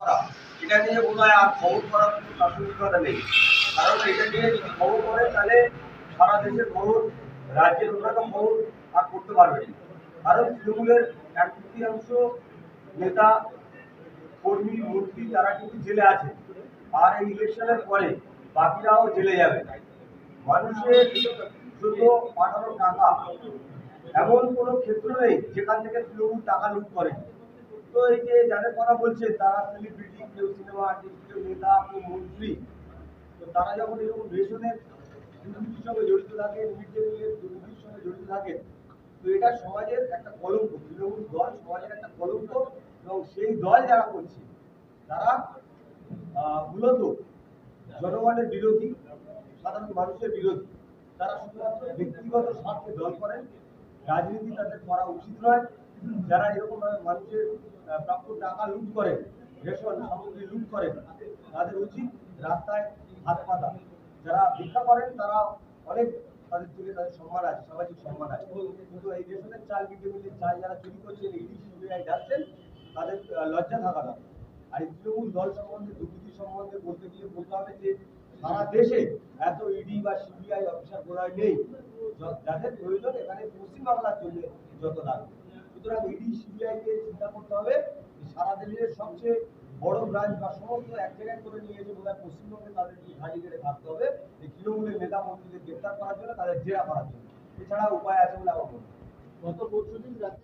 করা। এটা নিয়ে হয় আর খবর করার কোনো প্রাসঙ্গিকতা নেই। কারণ এটা নিয়ে যদি খবর করে, তাহলে সারা দেশের খবর, রাজ্যের অন্যান্য খবর আর করতে পারবে কারণ তৃণমূলের এক তৃতীয়াংশ নেতা, কর্মী, মন্ত্রী তারা কিন্তু জেলে আছে, আর এই ইলেকশনের পরে বাকিরাও জেলে যাবে। মানুষের জন্য পাঠানো টাকা এমন কোনো ক্ষেত্র নেই যেখান থেকে তৃণমূল টাকা লুট করে। তো এই যে যাদের কথা তারা সেলিব্রিটি কেউ সিনেমা আর্টিস্ট, কেউ নেতা, কেউ মন্ত্রী। তো তারা যখন এরকম রেশনের দুর্নীতির সঙ্গে জড়িত থাকে মিড ডে মিলের দুর্নীতির সঙ্গে জড়িত থাকে, তো এটা সমাজের একটা কলঙ্ক, তৃণমূল দল সমাজের একটা কলঙ্ক, এবং সেই দল যারা করছে, তারা মূলত জনগণের বিরোধী, সাধারণ মানুষের বিরোধী। তারা শুধুমাত্র ব্যক্তিগত স্বার্থে দল করেন, রাজনীতি তাদের করা উচিত নয়। যারা এরকম মানুষের প্রাপ্য টাকা লুট করেন রেশন সামগ্রী লুট করেন তাদের উচিত রাস্তায় হাত পাতা যারা ভিক্ষা করেন, তারা অনেক তাদের থেকে তাদের সম্মান আছে, সামাজিক সম্মান আছে। কিন্তু এই রেশনের চাল মিড ডে মিলের চাল যারা চুরি করছেন ইডি সিবিআই যাচ্ছেন তাদের লজ্জা থাকা দরকার। আর এই তৃণমূল দল সম্বন্ধে, দুর্নীতি সম্বন্ধে বলতে গিয়ে বলতে হবে যে, সারা দেশে এত ইডি বা সিবিআই অফিসার গোড়ায় নেই। যাদের প্রয়োজন, এখানে পশ্চিমবাংলার জন্য যত লাগবে সুতরাং ইডি সিবিআই কে চিন্তা করতে হবে সারা দেশের সবচেয়ে বড় ব্রাঞ্চ বা সমস্ত এক জায়গায় করে নিয়ে এসে বোধহয় পশ্চিমবঙ্গে তাদের খালি করে থাকতে হবে এই তৃণমূলের নেতা মন্ত্রীদের গ্রেপ্তার করার জন্য, তাদের জেরা করার জন্য এছাড়া উপায় আছে বলে আমার মনে। গত পরশুদিন